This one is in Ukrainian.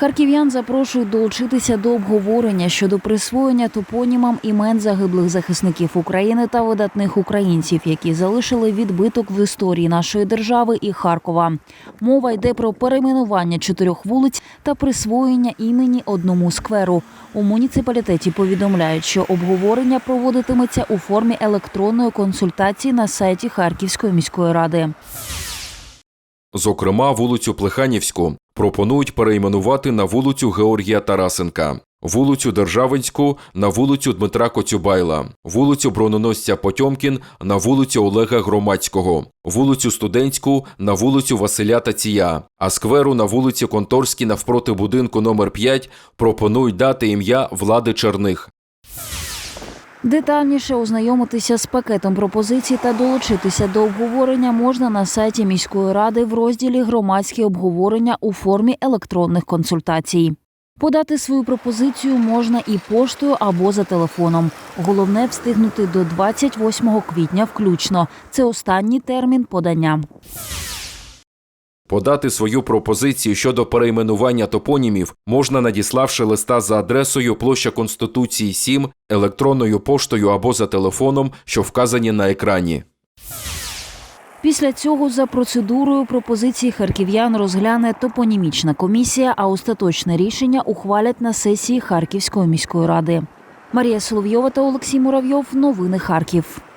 Харків'ян запрошують долучитися до обговорення щодо присвоєння топонімам імен загиблих захисників України та видатних українців, які залишили відбиток в історії нашої держави і Харкова. Мова йде про перейменування чотирьох вулиць та присвоєння імені одному скверу. У муніципалітеті повідомляють, що обговорення проводитиметься у формі електронної консультації на сайті Харківської міської ради. Зокрема, вулицю Плеханівську пропонують перейменувати на вулицю Георгія Тарасенка, вулицю Державинську на вулицю Дмитра Коцюбайла, вулицю Брононосця Потьомкін на вулицю Олега Громадського, вулицю Студентську на вулицю Василя Тація, а скверу на вулиці Конторській навпроти будинку номер 5 пропонують дати ім'я Влади Черних. Детальніше ознайомитися з пакетом пропозицій та долучитися до обговорення можна на сайті міської ради в розділі Громадські обговорення у формі електронних консультацій. Подати свою пропозицію можна і поштою або за телефоном. Головне встигнути до 28 квітня включно. Це останній термін подання. Подати свою пропозицію щодо перейменування топонімів можна надіславши листа за адресою площа Конституції 7, електронною поштою або за телефоном, що вказані на екрані. Після цього за процедурою пропозиції харків'ян розгляне топонімічна комісія, а остаточне рішення ухвалять на сесії Харківської міської ради. Марія Соловйова та Олексій Муравйов. Новини Харків.